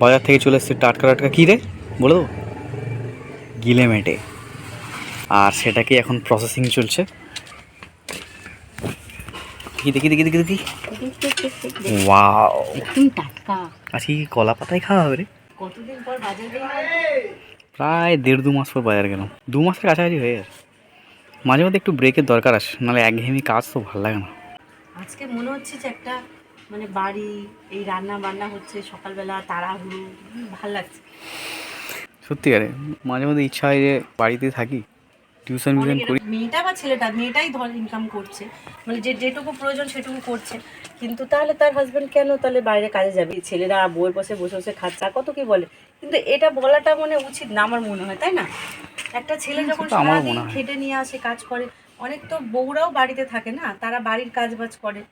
বাজার থেকে চলে এসছে টাটকা টাটকা। কী রে? বলে দেবো? গিলে মেটে। আর সেটাকে এখন প্রসেসিং চলছে? কি দেখি দেখি দেখি দেখি। ওয়াও একদম টাটকা। আজকে কি কলা পাতায় খাওয়া হবে রে? কতদিন পর বাজার গেলাম? প্রায় দেড় দু মাস পর বাজার গেলাম। দু মাসের কাছাকাছি হয়ে গেছে। মাঝে মধ্যে একটু ব্রেকের দরকার আছে নাহলে একঘেয়েমি কাজ তো ভালো লাগে না। আজকে মনে হচ্ছে যে একটা মানে বাড়ি এই রান্না বান্না হচ্ছে সকালবেলা তাড়াহুড়ো ভালো লাগছে। সত্যিকারে মাঝে মধ্যে ইচ্ছা হয় যে বাড়িতে থাকি টিউশন মিউশন করি। মেয়েটা বা ছেলেটা মেয়েটাই ধর ইনকাম করছে। মানে যে যেটুকু প্রয়োজন সেটুকু করছে। কিন্তু তাহলে তার হাজবেন্ড কেন তাহলে বাইরে কাজে যাবে? ছেলেরা বউয়ের পাশে বসে বসে খাচ্ছে কত কি বলে? কিন্তু এটা বলাটা মানে উচিত না আমার মনে হয় তাই না? একটা ছেলে হুম, যখন সারাদিন খেটে নিয়ে আসে কাজ করে অনেক তো বউরাও বাড়িতে থাকে না? তারা বাড়ির কাজ বাজ করে।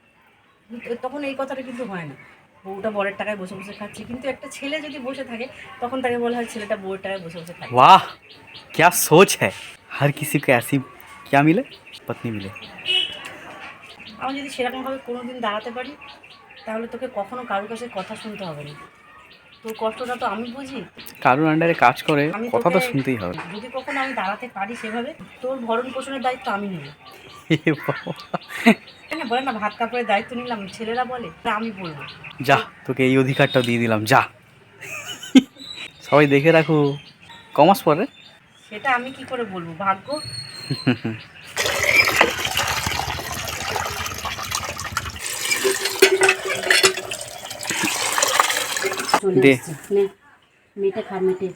তখন এই কথাটা কিন্তু হয় না বউটা বরের টাকায় বসে বসে খাচ্ছে কিন্তু একটা ছেলে যদি বসে থাকে তখন তাকে বলা হয় ছেলেটা বউয়ের টাকায় বসে বসে খাচ্ছে वाह क्या सोच है हर किसी को ऐसी क्या मिले पत्नी मिले আমি যদি সেরকমভাবে কোনো দিন দাঁড়াতে পারি তাহলে তোকে কখনো কারোর কাছে কথা শুনতে হবে না তোর কষ্টটা তো আমি বুঝি। কারোর আন্ডারে কাজ করে কথা তো শুনতেই হবে। যদি কখনো আমি দাঁড়াতে পারি সেভাবে তোর ভরণ পোষণের দায়িত্ব আমি নেব। না বলে না ভাত কাপড়ের দায়িত্ব নিলাম ছেলেরা বলে আমি বলব। যা তোকে এই অধিকারটাও দিয়ে দিলাম যা। সবাই দেখে রাখো কমার্স পরে। সেটা আমি কি করে বলব ভাগ্য? চলে দে। এসছে নে মেটে খা মেটে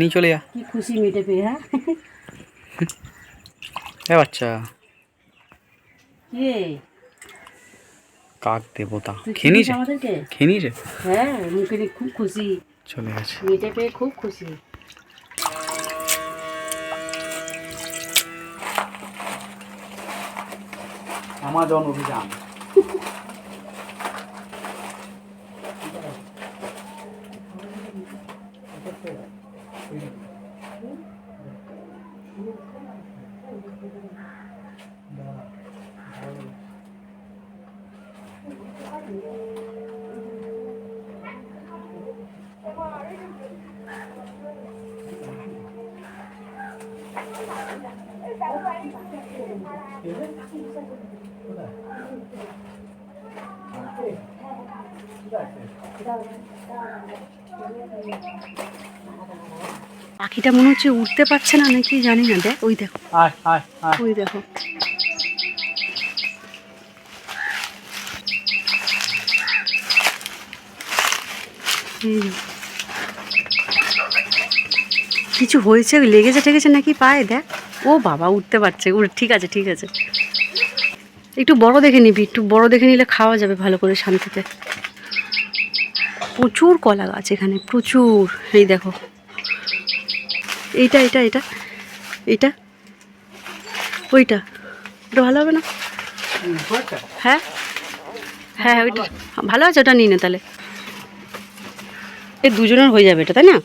নিয়ে চলে যা। কি খুশি মেটে পেয়ে হ্যাঁ? এ বাচ্চা। কে? কাক দেবতা। খেয়ে নিয়েছে? আমাদেরকে? খেয়ে নিয়েছে? হ্যাঁ মুখে খুব খুশি। চলে গেছে। মেটে পেয়ে খুব খুশি। আমাজন অভিযান। পাখিটা মনে হচ্ছে উঠতে পারছে না নাকি জানি না দেখ ওই দেখো। ওই দেখো। কিছু হয়েছে লেগেছে ঠেগেছে নাকি পায়ে দেখ। ও বাবা উঠতে পারছে ঠিক আছে ঠিক আছে। একটু বড় দেখে নিবি, একটু বড় দেখে নিলে খাওয়া যাবে ভালো করে শান্তিতে। প্রচুর কলা গাছ এখানে, প্রচুর। এই দেখো। এইটা এটা এটা এটা ওইটা। ওটা ভালো হবে না? হ্যাঁ? হ্যাঁ ওইটা। ভালো আছে, ওটা নিয়ে না তাহলে। এই দুজনের হয়ে যাবে এটা, তাই না?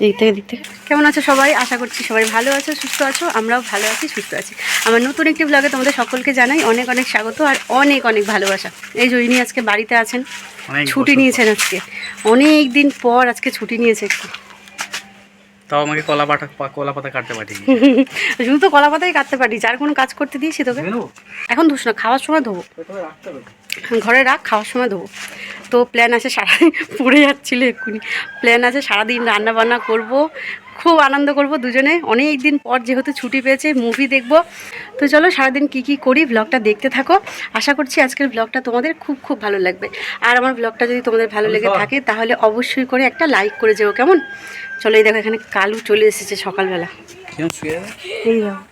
দিক থেকে দিক থেকে। কেমন আছো সবাই? আশা করছি সবাই ভালো আছো সুস্থ আছো আমরাও ভালো আছি সুস্থ আছি। আমার নতুন একটি ব্লগে তোমাদের সকলকে জানাই অনেক অনেক স্বাগত আর অনেক অনেক ভালোবাসা। এই যে ইনি আজকে বাড়িতে আছেন ছুটি নিয়েছেন আজকে। অনেক দিন পর আজকে ছুটি নিয়েছে একটু। তাও আমাকে কলা পাতা কলা পাতা কাটতে পাঠিয়ে শুধু তো কলা পাতাই কাটতে পারি আর কোনো কাজ করতে দিয়েছি তোকে? এখন ধুস না খাওয়ার সময় ধোবো। ঘরে রাখ খাওয়ার সময় ধোবো। তো প্ল্যান আছে সারাদিন পড়ে যাচ্ছিল এক্ষুনি। প্ল্যান আছে সারাদিন রান্না বান্না করব খুব আনন্দ করব দুজনে। অনেক দিন পর যেহেতু ছুটি পেয়েছে মুভি দেখব। তো চলো সারাদিন কি কি করি ব্লগটা দেখতে থাকো। আশা করছি আজকের ব্লগটা তোমাদের খুব খুব ভালো লাগবে। আর আমার ব্লগটা যদি তোমাদের ভালো লেগে থাকে তাহলে অবশ্যই করে একটা লাইক করে যেও কেমন? চলো এই দেখো এখানে কালু চলে এসেছে সকালবেলা। এই দেখো।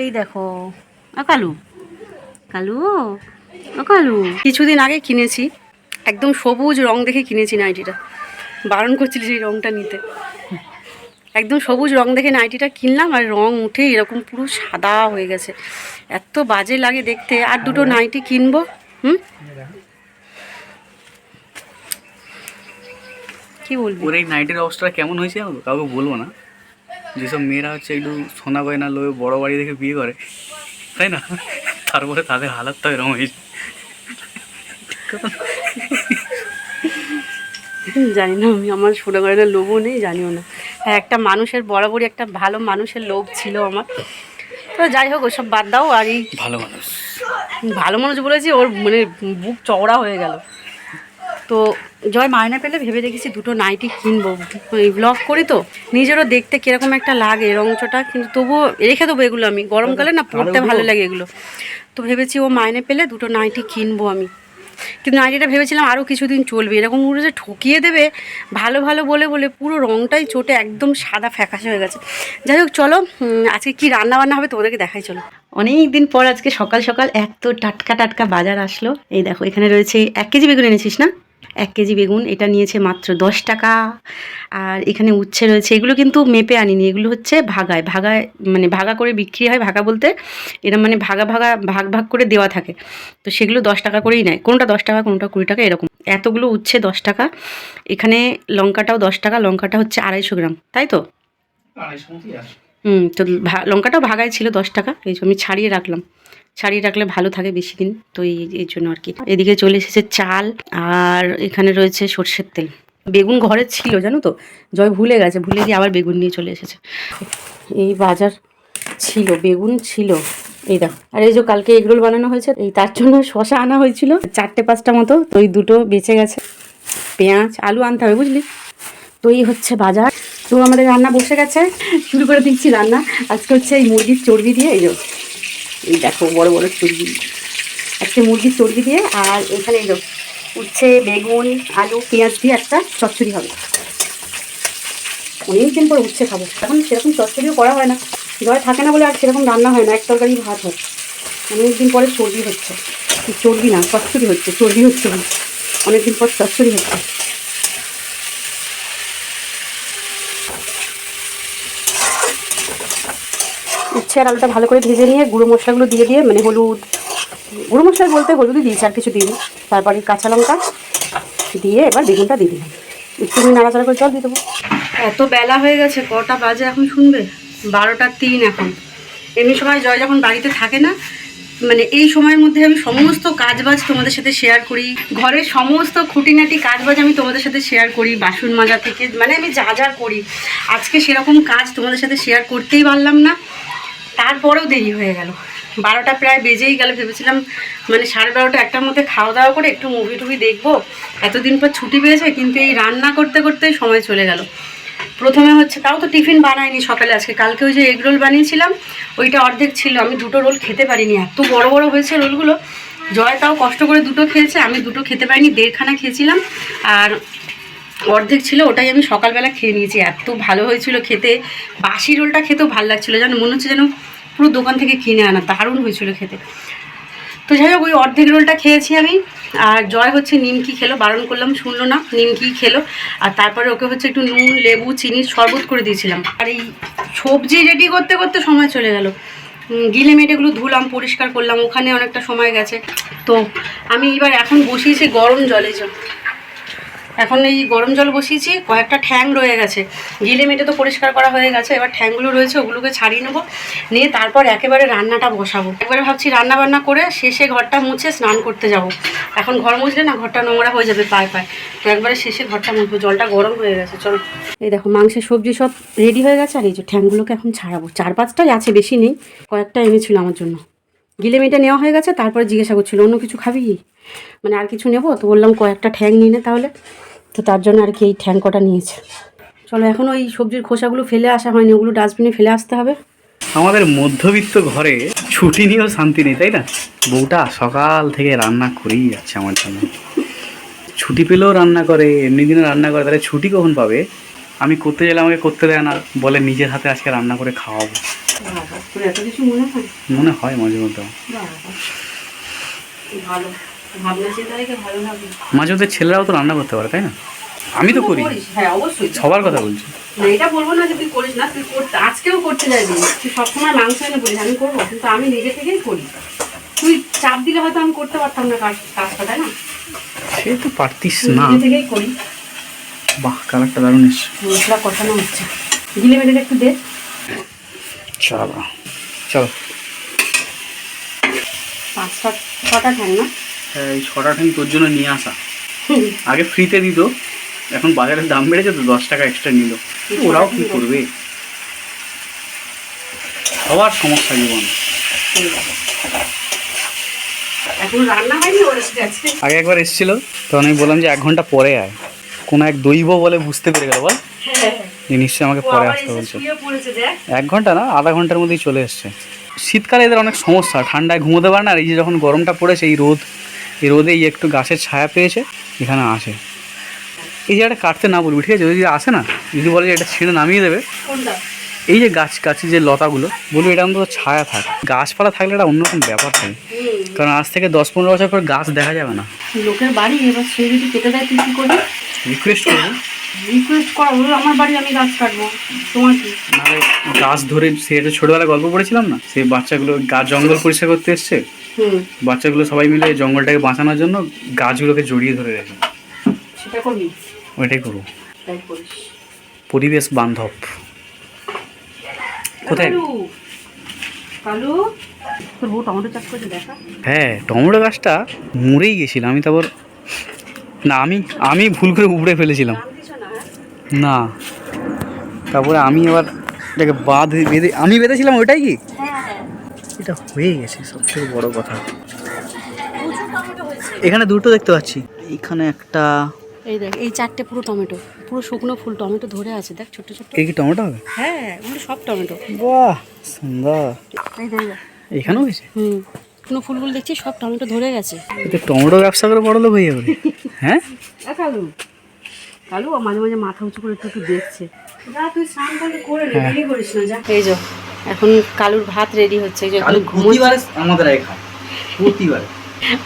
এই দেখো। কালু। কালু ও কালু। কিছুদিন আগে কিনেছি। একদম সবুজ রং দেখে কিনেছি নাইটিটা। বারণ করছিল সেই রঙটা নিতে। একদম সবুজ রং দেখে নাইটিটা কিনলাম আর রং উঠে এরকম পুরো সাদা হয়ে গেছে। এত বাজে লাগে দেখতে। আর দুটো নাইটি কিনবো? হুম? কি বলব? ওর এই নাইটের অবস্থাটা কেমন হয়েছে কাউকে বলব না। যেসব মেয়েরা হচ্ছে একটু সোনা গয়না লোয়ে বড় বাড়ি দেখে বিয়ে করে তাই না? তারপরে তাদের হালাতটা এরকম হয়েছে। জানি না আমি আমার সোনা লোভও নেই জানিও না। হ্যাঁ একটা মানুষের বরাবরই একটা ভালো মানুষের লোভ ছিল আমার। তো যাই হোক ওসব বাদ দাও আর এই ভালো মানুষ। ভালো মানুষ বলেছি ওর মানে বুক চওড়া হয়ে গেল। তো জয় মায়না পেলে ভেবে দেখেছি দুটো নাইটি কিনবো। এই ব্লগ করি তো নিজেরও দেখতে কীরকম একটা লাগে রংচটা কিন্তু তবুও রেখে দেবো এগুলো আমি। গরমকালে না পড়তে ভালো লাগে এগুলো। তো ভেবেছি ও মাইনে পেলে দুটো নাইটি কিনবো আমি। কিন্তু নাইটিটা ভেবেছিলাম আরও কিছুদিন চলবে। এরকম করে যে ঠকিয়ে দেবে, ভালো ভালো বলে বলে পুরো রঙটাই চোটে একদম সাদা ফ্যাকাশে হয়ে গেছে। যাই হোক, চলো আজকে কি রান্না বান্না হবে তোমাদেরকে দেখাই, চলো। অনেক দিন পর আজকে সকাল সকাল এত টাটকা টাটকা বাজার আসলো। এই দেখো, এখানে রয়েছে এক কেজি বেগুন এনেছিস না? এক কেজি বেগুন এটা নিয়েছে মাত্র দশ টাকা। আর এখানে উচ্ছে রয়েছে এগুলো কিন্তু মেপে আনিনি এগুলো হচ্ছে ভাগায়। ভাগায় মানে ভাগা করে বিক্রি হয় ভাগা বলতে এরা মানে ভাগা ভাগা ভাগ ভাগ করে দেওয়া থাকে। তো সেগুলো দশ টাকা করেই নেয়। কোনটা দশ টাকা কোনটা কুড়ি টাকা এরকম। এতগুলো উচ্ছে দশ টাকা। এখানে লঙ্কাটাও দশ টাকা লঙ্কাটা হচ্ছে আড়াইশো গ্রাম। তাই তো? হুম তো ভা- লঙ্কাটাও ভাগায় ছিল দশ টাকা এই আমি ছাড়িয়ে রাখলাম। ছাড়িয়ে রাখলে ভালো থাকে বেশি দিন। তো এই এই জন্য আর কি। এদিকে চলে এসেছে চাল আর এখানে রয়েছে সর্ষের তেল। বেগুন ঘরে ছিল, জানো তো? জয় ভুলে গেছে, ভুলে গিয়ে আবার বেগুন নিয়ে চলে এসেছে। এই বাজার ছিল, বেগুন ছিল। এই দেখো, আর এই যে কালকে এগরোল বানানো হয়েছে, এই তার জন্য শশা আনা হয়েছিল। চারটে পাঁচটা মতো, তো ওই দুটো বেঁচে গেছে। পেঁয়াজ, আলু আনতে হবে, বুঝলি? তো এই হচ্ছে বাজার। তো আমাদের রান্না বসে গেছে, শুরু করে দিচ্ছি রান্না। আজকে হচ্ছে এই মুরগির চর্বি দিয়ে, এই এই দেখো, বড় বড় চর্বি। একটা মুরগির চর্বি দিয়ে, আর এখানে যে উচ্ছে, বেগুন, আলু, পেঁয়াজ দিয়ে একটা চচ্চড়ি হবে। অনেকদিন পর উচ্ছে খাব। এখন সেরকম চচ্চড়িও করা হয় না। জয় থাকে না বলে আর সেরকম রান্না হয় না। এক তরকারি ভাত হয়। অনেকদিন পরে চর্বি হচ্ছে। চর্বি না, চচ্চড়ি হচ্ছে, চর্বি হচ্ছে। অনেকদিন পর চচ্চড়ি হচ্ছে। উচ্ছে আর আলুটা ভালো করে ভেজে নিয়ে গুঁড়ো মশলাগুলো দিয়ে দিয়ে মানে হলুদ, গুঁড়ো মশলা বলতে হলুদই দিয়েছি আর কিছু দিইনি তারপরে কাঁচা লঙ্কা দিয়ে এবার বেগুনটা দিয়ে দিলাম। একটু নাড়াচাড়া করে জল দিয়ে দেবো। এত বেলা হয়ে গেছে, কটা বাজে এখন শুনবে? বারোটা তিন এখন। এমনি সময় জয় যখন বাড়িতে থাকে না মানে এই সময়ের মধ্যে আমি সমস্ত কাজবাজ তোমাদের সাথে শেয়ার করি। ঘরের সমস্ত খুঁটিনাটি কাজবাজ আমি তোমাদের সাথে শেয়ার করি, বাসন মাজা থেকে মানে আমি যা যা করি। আজকে সেরকম কাজ তোমাদের সাথে শেয়ার করতেই পারলাম না। তারপরেও দেরি হয়ে গেল। বারোটা প্রায় বেজেই গেল, ভেবেছিলাম মানে সাড়ে বারোটা একটার মধ্যে খাওয়া দাওয়া করে একটু মুভি টুভি দেখব। এতদিন পর ছুটি পেয়েছে, কিন্তু এই রান্না করতে করতেই সময় চলে গেল। প্রথমে হচ্ছে, তাও তো টিফিন বানাইনি সকালে, আজকে কালকে ওই যে এগ রোল বানিয়েছিলাম, ওইটা অর্ধেক ছিল, আমি দুটো রোল খেতে পারিনি, এত বড় বড় হয়েছে রোলগুলো জয় তাও কষ্ট করে দুটো খেয়েছে, আমি দুটো খেতে পারিনি, দেড়খানা খেয়েছিলাম। আর অর্ধেক ছিল, ওটাই আমি সকালবেলা খেয়ে নিয়েছি। এত ভালো হয়েছিল খেতে। বাসি রোলটা খেতেও ভালো লাগছিল, যেন মনে হচ্ছে যেন পুরো দোকান থেকে কিনে আনা, দারুণ হয়েছিল খেতে। তো যাই হোক, ওই অর্ধেক রোলটা খেয়েছি আমি। আর জয় হচ্ছে নিমকি খেলো, বারণ করলাম, শুনলো না, নিমকি খেলো। আর তারপরে ওকে হচ্ছে একটু নুন, লেবু চিনির শরবত করে দিয়েছিলাম। আর এই সবজি রেডি করতে করতে সময় চলে গেল। গিলে মেটেগুলো ধুলাম, পরিষ্কার করলাম, ওখানে অনেকটা সময় গেছে। তো আমি এবার এখন বসিয়েছি গরম জলে জল। এখন এই গরম জল বসিয়েছি, কয়েকটা ঠ্যাং রয়ে গেছে। গিলে মেটে তো পরিষ্কার করা হয়ে গেছে, এবার ঠ্যাংগুলো রয়েছে, ওগুলোকে ছাড়িয়ে নেব। নিয়ে তারপর একেবারে রান্নাটা বসাবো। একবারে ভাবছি রান্না বান্না করে শেষে ঘরটা মুছে স্নান করতে যাব। এখন ঘর মুছলে না ঘরটা নোংরা হয়ে যাবে পায়ে পায়ে। তো একবারে শেষে ঘরটা মুছবো, জলটা গরম হয়ে গেছে, চলো। এই দেখো মাংসের সবজি সব রেডি হয়ে গেছে, আর এই যে ঠ্যাংগুলোকে এখন ছাড়াবো। চার পাঁচটাই আছে, বেশি নেই, কয়েকটা এনেছিল আমার জন্য। গিলে মেটে নেওয়া হয়ে গেছে, তারপরে জিজ্ঞাসা করছিল, অন্য কিছু খাবি? মানে আর কিছু নেব? তো বললাম, কয়েকটা ঠ্যাং নিয়ে নে তাহলে। তো তার জন্য আর কি এই ঠ্যাং কটা নিয়েছে। চলো এখন ওই সবজির খোসাগুলো ফেলে আসা হয়নি ওগুলো ডাস্টবিনে ফেলে আসতে হবে। আমাদের মধ্যবিত্ত ঘরে ছুটি নিয়েও শান্তি নেই তাই না? বউটা সকাল থেকে রান্না করেই যাচ্ছে আমার জন্য। ছুটি পেলেও রান্না করে এমনি দিনে রান্না করে তাহলে ছুটি কখন পাবে? আমি করতে গেলে আমাকে করতে দেয় না বলে নিজের হাতে আজকে রান্না করে খাওয়াবো। মনে হয়? মনে হয় মাঝে মধ্যে। ভালো। মাঝে মধ্যে ছেলেরাও তো রান্না করতে পারে তাই না? আমি তো করি। হ্যাঁ অবশ্যই। সবার কথা বলছি। না এটা বলব না যে তুই করিস না তুই করতে আজকেও করতে যাবি। তুই সবসময় মাংস এনে বলিস আমি করব কিন্তু আমি নিজে থেকেই করি। তুই চাপ দিলে হয়তো আমি করতে পারতাম না কাজ কাজটা তাই না? সে তো পারতিস না। নিজে থেকেই করি। বাহ কালারটা দারুণ এসছে। মশলা কষানো হচ্ছে। গিলে মেটে একটু দে। চলো চলো। পাঁচটা ছটা ঠ্যাং না? এই ছটা ঠাই তোর জন্য নিয়ে আসা। আগে ফ্রিতে দিত এখন বাজারের দাম বেড়েছে তো দশ টাকা এক্সট্রা নিল। ওরাও কি করবে? সবার সমস্যা জীবন। আগে একবার এসেছিল তখন আমি বললাম যে এক ঘণ্টা পরে আয়। কোনো এক দৈব বলে বুঝতে পেরে গেল বল। যে নিশ্চয়ই আমাকে পরে আসতে বলছে। এক ঘণ্টা না আধা ঘণ্টার মধ্যেই চলে এসছে। শীতকালে এদের অনেক সমস্যা ঠান্ডায় ঘুমোতে পারে না আর এই যে যখন গরমটা পড়েছে এই রোদ এই রোদে এই একটু গাছের ছায়া পেয়েছে এখানে আসে। এই জায়গাটা কাটতে না বলবি ঠিক আছে? যদি আসে না যদি বলে যে এটা ছিঁড়ে নামিয়ে দেবে। এই যে গাছ গাছের যে লতাগুলো বলবি এটা অন্তত ছায়া থাকে। গাছপালা থাকলে এটা অন্যরকম ব্যাপার থাকে। কারণ আজ থেকে দশ পনেরো বছর পর গাছ দেখা যাবে না। লোকের বাড়ি এবার সে যদি কেটে দেয় তুই কি করবি? রিকোয়েস্ট করব। রিকোয়েস্ট করা হলো আমার বাড়ি আমি গাছ কাটবো। তোমার কি? গাছ ধরে সে একটা ছোটোবেলায় গল্প পড়েছিলাম না? সেই বাচ্চাগুলো গাছ জঙ্গল পরিষ্কার করতে এসছে। বাচ্চাগুলো সবাই মিলে জঙ্গলটাকে বাঁচানোর জন্য গাছগুলোকে জড়িয়ে ধরে রেখে। সেটা করবি? ওইটাই করব। পরিবেশ বান্ধব। কোথায়? কালু কালু তোর বউ টমেটো চাষ করছে দেখা? হ্যাঁ টমেটো গাছটা মরেই গেছিল। আমি তারপর না আমি আমি ভুল করে উপড়ে ফেলেছিলাম। না? তারপরে আমি এবার এটাকে বাঁধ বেঁধে আমি বেঁধেছিলাম ওইটাই কি? এটা হয়ে গেছে সবথেকে বড় কথা। এখানে দুটো দেখতে পাচ্ছি। এখানে একটা এই দেখ এই চারটে পুরো টমেটো। পুরো শুকনো ফুল টমেটো ধরে আছে দেখ ছোট ছোট এই কি টমেটো হবে? হ্যাঁ ওগুলো সব টমেটো। বাহ সুন্দর। এই দেখ এখানেও হয়েছে? হুম শুকনো ফুলগুলো দেখছি সব টমেটো ধরে গেছে। তো টমেটো ব্যবসা করে বড় লোক হয়ে যাবে। হ্যাঁ? কালু ও মাঝে মাঝে মাথা উঁচু করে একটু একটু দেখছে। যা তুই স্নান করলে করে নে দেরি করিস না যা। এই যো এখন কালুর ভাত রেডি হচ্ছে এই যে আমাদের আগে খায় প্রতিবার।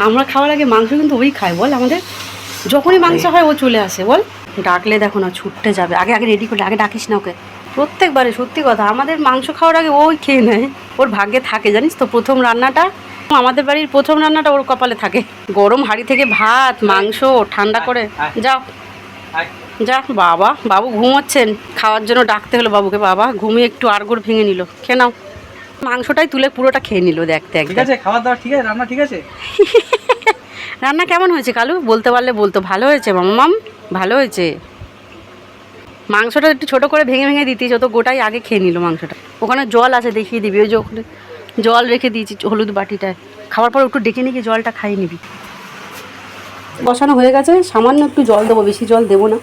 আমরা খাওয়ার আগে মাংস কিন্তু ওই খায় বল আমাদের? যখনই মাংস হয়। ও চলে আসে বল? ডাকলে দেখো না ছুটতে যাবে। আগে আগে রেডি করলে আগে ডাকিস না ওকে। প্রত্যেকবারে সত্যি কথা আমাদের মাংস খাওয়ার আগে ওই খেয়ে নেয় ওর ভাগ্যে থাকে জানিস তো প্রথম রান্নাটা। আমাদের বাড়ির প্রথম রান্নাটা ওর কপালে থাকে। গরম হাঁড়ি থেকে ভাত মাংস ঠান্ডা করে যাও। যা বাবা বাবু ঘুমোচ্ছেন। খাওয়ার জন্য ডাকতে হলো বাবুকে। বাবা ঘুমিয়ে একটু আড়গোড় ভেঙে নিল। খেয়ে নাও। মাংসটাই তুলে পুরোটা খেয়ে নিল দেখতে ঠিক আছে খাওয়া দাওয়া ঠিক আছে রান্না ঠিক আছে? রান্না কেমন হয়েছে কালু? বলতে পারলে বলতো ভালো হয়েছে মামাম ভালো হয়েছে? মাংসটা একটু ছোট করে ভেঙে ভেঙে দিতিস ও তো গোটাই আগে খেয়ে নিল মাংসটা। ওখানে জল আছে দেখিয়ে দিবি ওই যে ওখানে জল রেখে দিয়েছি হলুদ বাটিটায়। খাওয়ার পর একটু ডেকে নিয়ে জলটা খাইয়ে নিবি। বসানো হয়ে গেছে। সামান্য একটু জল দেবো বেশি জল দেবো না।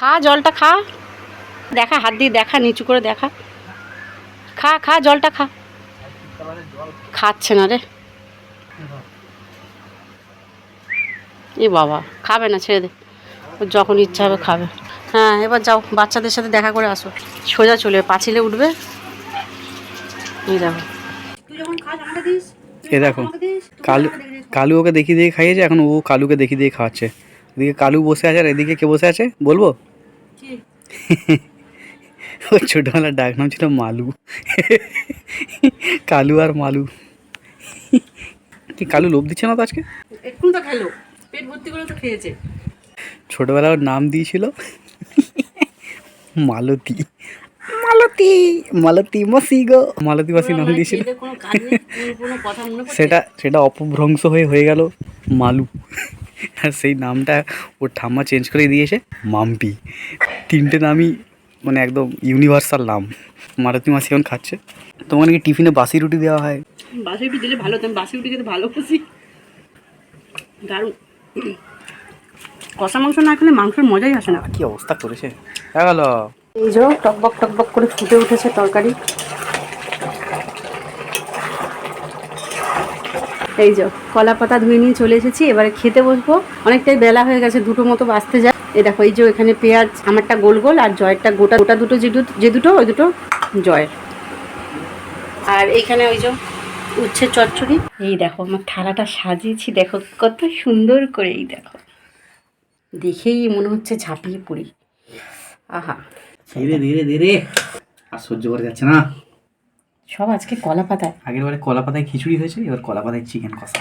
খা জলটা খা। দেখা হাত দিয়ে দেখা নিচু করে দেখা। খা খা জলটা খা। খাচ্ছে না রে। এ বাবা খাবে না ছেড়ে দে। যখন ইচ্ছা হবে খাবে। হ্যাঁ এবার যাও বাচ্চাদের সাথে দেখা করে আসো। সোজা চলে পাঁচিলে উঠবে। এই দেখো। এ দেখো কালু কালু ওকে দেখিয়ে দিয়ে খাইয়েছে এখন ও কালুকে দেখিয়ে দিয়ে খাওয়াচ্ছে। এদিকে কালু বসে আছে আর এদিকে কে বসে আছে? বলব? ওর ছোটবেলার ডাক নাম ছিল মালু। কালু আর মালু। কি কালু লোভ দিচ্ছে না তো আজকে? এখন তো খেলো। পেট ভর্তি করে তো খেয়েছে। ছোটবেলা ওর নাম দিয়েছিল মালতী। মালতী মালতী মাসি গো। মালতী মাসি নাম দিয়েছিল। মনে পড়ছে? সেটা সেটা অপভ্রংশ হয়ে হয়ে গেল মালু। আর সেই নামটা ওর ঠাম্মা চেঞ্জ করে দিয়েছে মাম্পি। তিনটে নামই মানে একদম ইউনিভার্সাল নাম। মারুতি মাসি এখন খাচ্ছে। তোমার নাকি টিফিনে বাসি রুটি দেওয়া হয়? বাসি রুটি দিলে ভালো হতো আমি বাসি রুটি খেতে ভালো খুশি। দারুণ। কষা মাংস না খেলে মাংসের মজাই আসে না। কি অবস্থা করেছে? গেল। এই যে টকবক টকবক করে ফুটে উঠেছে তরকারি। এই যে, কলা পাতা ধুয়ে নিয়ে চলে এসেছি, এবারে খেতে বসবো। অনেকটাই বেলা হয়ে গেছে, দুটো মতো বাঁচতে যায়। এই দেখো, এই যে এখানে পেঁয়াজ, আমারটা গোল গোল আর জয়েরটা গোটা গোটা দুটো যে দুটো যে দুটো, ওই দুটো জয়ের আর এইখানে ওই যে উচ্ছে চচ্চড়ি। এই দেখো, আমার থালাটা সাজিয়েছি, দেখো কত সুন্দর করে, এই দেখো। দেখেই মনে হচ্ছে ঝাঁপিয়ে পড়ি। আহা। ধীরে ধীরে ধীরে। আর সহ্য করা যাচ্ছে না। সব আজকে কলা পাতায়। আগের বারে কলা পাতায় খিচুড়ি হয়েছে এবার কলা পাতায় চিকেন কষা।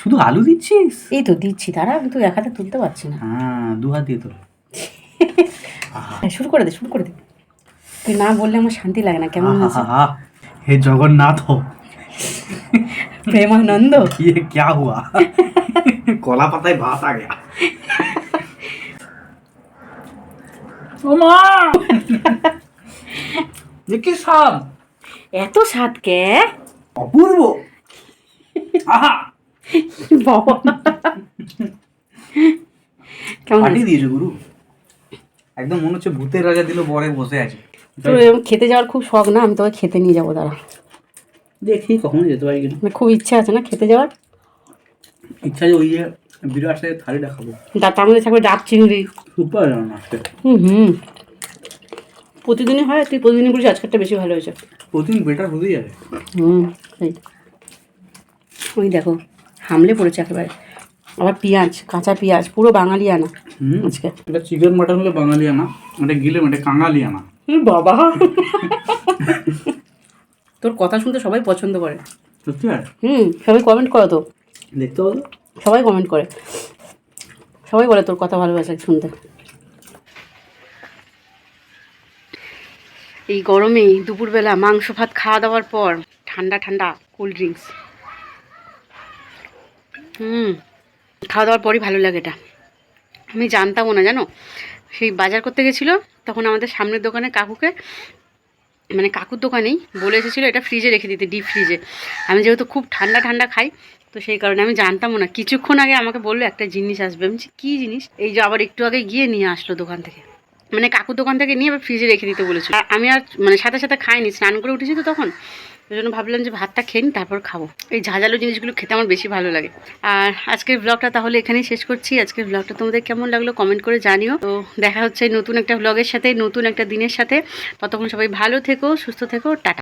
শুধু আলু দিচ্ছিস? এই তো দিচ্ছি তারা কিন্তু এক হাতে তুলতে পারছি না। হ্যাঁ দু হাত দিয়ে তোল। হ্যাঁ, শুরু করে দে শুরু করে দে। তুই না বললে আমার শান্তি লাগে না কেমন আছে হে জগন্নাথ। প্রেমানন্দ। কি হুয়া কলা পাতায় ভাত আগে। মা যে কি স্বাদ? এত স্বাদ কে? অপূর্ব। আহা! বাবা। কেমন পাঠিয়ে দিয়েছ গুরু। একদম মনে হচ্ছে ভূতের রাজা দিল বরে বসে আছে। এরকম খেতে যাওয়ার খুব শখ না আমি তোকে খেতে নিয়ে যাব দাঁড়া। দেখি কখন যেতে পারি কিনা। মানে খুব ইচ্ছা আছে না খেতে যাওয়ার? ইচ্ছা যে ওই যে বিরাট সাথে থালি দেখাবো। তার মধ্যে থাকবে ডাব চিংড়ি। সুপার রান্না আজকে হুম হুম। প্রতিদিনই হয় তুই প্রতিদিনই বলিস আজকেরটা বেশি ভালো হয়েছে। প্রতিদিন বেটার হতেই যাবে। হুম ওই দেখো হামলে পড়েছে একেবারে। আবার পেঁয়াজ কাঁচা পেঁয়াজ পুরো বাঙালি আনা হুম। আজকে। এটা চিকেন মাটন হলে বাঙালি আনা এটা গিলে এটা কাঙালি আনা বাবা। তোর কথা শুনতে সবাই পছন্দ করে। সত্যি হুম সবাই কমেন্ট করো তো। দেখতে পাবো। সবাই কমেন্ট করে। সবাই বলে তোর কথা ভালোবাসে শুনতে। এই গরমে দুপুরবেলা মাংস, ভাত খাওয়া দাওয়ার পর ঠান্ডা ঠান্ডা কোল্ড ড্রিঙ্কস হুম, খাওয়া দাওয়ার পরই ভালো লাগে এটা। আমি জানতামও না, জানো? সেই বাজার করতে গেছিল, তখন আমাদের সামনের দোকানে কাকুকে মানে কাকুর দোকানেই বলে এসেছিল এটা ফ্রিজে রেখে দিতে ডিপ ফ্রিজে আমি যেহেতু খুব ঠান্ডা ঠান্ডা খাই, তো সেই কারণে আমি জানতামও না। কিছুক্ষণ আগে আমাকে বলল একটা জিনিস আসবে। আমি কী জিনিস? এই যে আবার একটু আগে গিয়ে নিয়ে আসলো দোকান থেকে। মানে কাকুর দোকান থেকে নিয়ে আবার ফ্রিজে রেখে দিতে বলেছিল। আমি আর মানে সাথে সাথে খাইনি, স্নান করে উঠেছি তো তখন। ওই জন্য ভাবলাম যে ভাতটা খেয়ে তারপর খাব। এই ঝাঁঝালো জিনিসগুলো খেতে আমার বেশি ভালো লাগে। আর আজকের ব্লগটা তাহলে এখানেই শেষ করছি। আজকের ব্লগটা তোমাদের কেমন লাগল কমেন্ট করে জানিও। তো দেখা হচ্ছে নতুন একটা ব্লগের সাথে, নতুন একটা দিনের সাথে। ততক্ষণ সবাই ভালো থেকো, সুস্থ থেকো, টাটা।